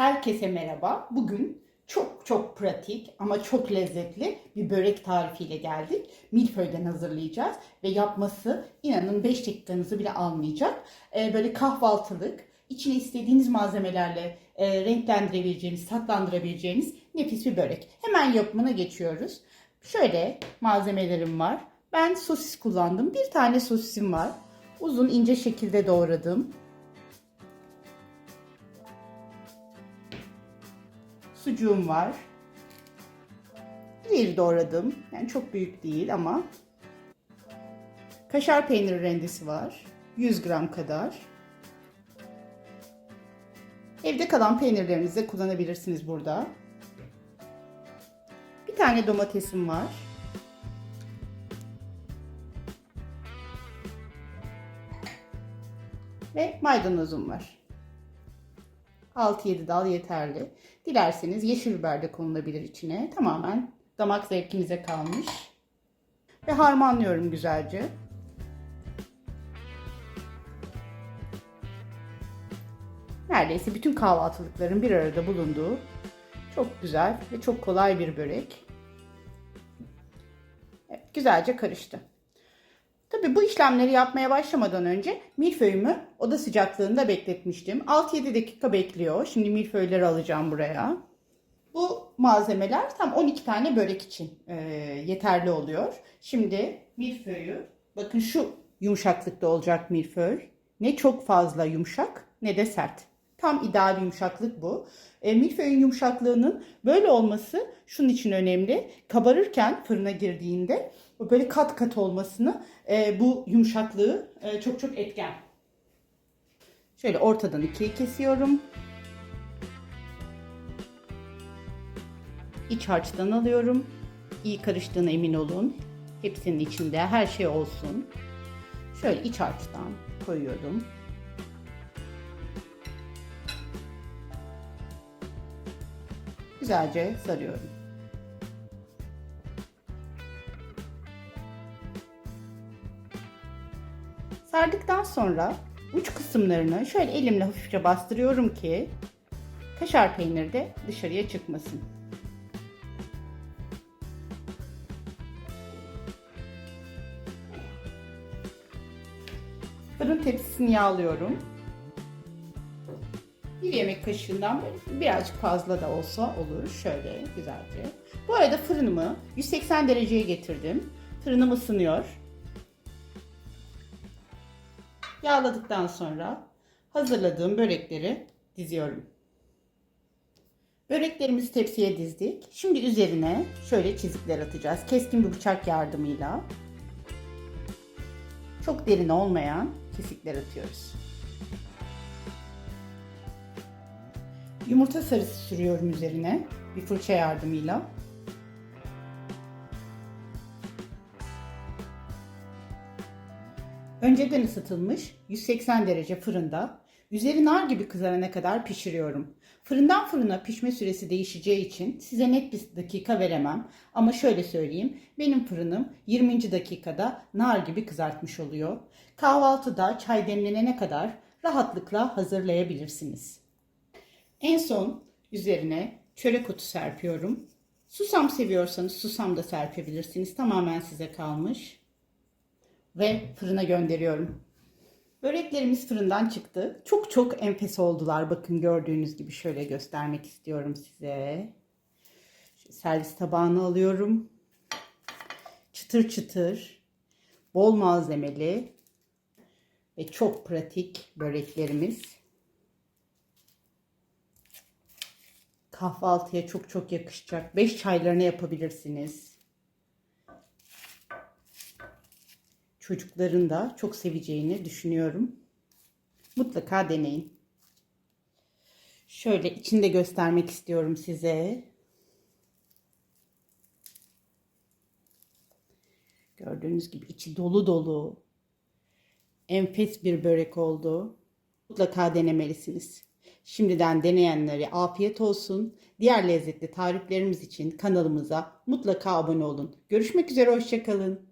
Herkese merhaba. Bugün çok çok pratik ama çok lezzetli bir börek tarifiyle geldik. Milföy'den hazırlayacağız ve yapması inanın 5 dakikanızı bile almayacak. Ee, böyle kahvaltılık, içine istediğiniz malzemelerle e, renklendirebileceğiniz, tatlandırabileceğiniz nefis bir börek. Hemen yapımına geçiyoruz. Şöyle malzemelerim var. Ben sosis kullandım. Bir tane sosisim var. Uzun ince şekilde doğradım. Sucuğum var. Bir doğradım. Yani çok büyük değil ama. Kaşar peyniri rendesi var. 100 gram kadar. Evde kalan peynirlerinizi de kullanabilirsiniz burada. Bir tane domatesim var. Ve maydanozum var. 6-7 dal yeterli. Dilerseniz yeşil biber de konulabilir içine. Tamamen damak zevkinize kalmış. Ve harmanlıyorum güzelce. Neredeyse bütün kahvaltılıkların bir arada bulunduğu çok güzel ve çok kolay bir börek. Evet, güzelce karıştı. Tabii bu işlemleri yapmaya başlamadan önce milföyümü oda sıcaklığında bekletmiştim. 6-7 dakika bekliyor. Şimdi milföyleri alacağım buraya. Bu malzemeler tam 12 tane börek için e, yeterli oluyor. Şimdi milföyü bakın şu yumuşaklıkta olacak milföy. Ne çok fazla yumuşak ne de sert. Tam ideal yumuşaklık bu. E, milföyün yumuşaklığının böyle olması şunun için önemli. Kabarırken fırına girdiğinde böyle kat kat olmasını e, bu yumuşaklığı e, çok çok etken. Şöyle ortadan ikiye kesiyorum. İç harçtan alıyorum. İyi karıştığına emin olun. Hepsinin içinde her şey olsun. Şöyle iç harçtan koyuyorum. Güzelce sarıyorum. Sardıktan sonra uç kısımlarını şöyle elimle hafifçe bastırıyorum ki kaşar peyniri de dışarıya çıkmasın. Fırın tepsisini yağlıyorum. Bir yemek kaşığından birazcık fazla da olsa olur. Şöyle güzelce. Bu arada fırınımı 180 dereceye getirdim. Fırınım ısınıyor. Yağladıktan sonra hazırladığım börekleri diziyorum. Böreklerimizi tepsiye dizdik. Şimdi üzerine şöyle çizikler atacağız. Keskin bir bıçak yardımıyla. Çok derin olmayan kesikler atıyoruz. Yumurta sarısı sürüyorum üzerine bir fırça yardımıyla. Önceden ısıtılmış 180 derece fırında üzeri nar gibi kızarana kadar pişiriyorum. Fırından fırına pişme süresi değişeceği için size net bir dakika veremem. Ama şöyle söyleyeyim. Benim fırınım 20. dakikada nar gibi kızartmış oluyor. Kahvaltıda çay demlenene kadar rahatlıkla hazırlayabilirsiniz. En son üzerine çörek otu serpiyorum. Susam seviyorsanız susam da serpebilirsiniz. Tamamen size kalmış. Ve fırına gönderiyorum. Böreklerimiz fırından çıktı. Çok çok enfes oldular. Bakın gördüğünüz gibi şöyle göstermek istiyorum size. Şu servis tabağını alıyorum. Çıtır çıtır, bol malzemeli ve çok pratik böreklerimiz. Kahvaltıya çok çok yakışacak. 5 çaylarını yapabilirsiniz. Çocukların da çok seveceğini düşünüyorum. Mutlaka deneyin. Şöyle içinde göstermek istiyorum size. Gördüğünüz gibi içi dolu dolu. Enfes bir börek oldu. Mutlaka denemelisiniz. Şimdiden deneyenlere afiyet olsun. Diğer lezzetli tariflerimiz için kanalımıza mutlaka abone olun. Görüşmek üzere, hoşçakalın.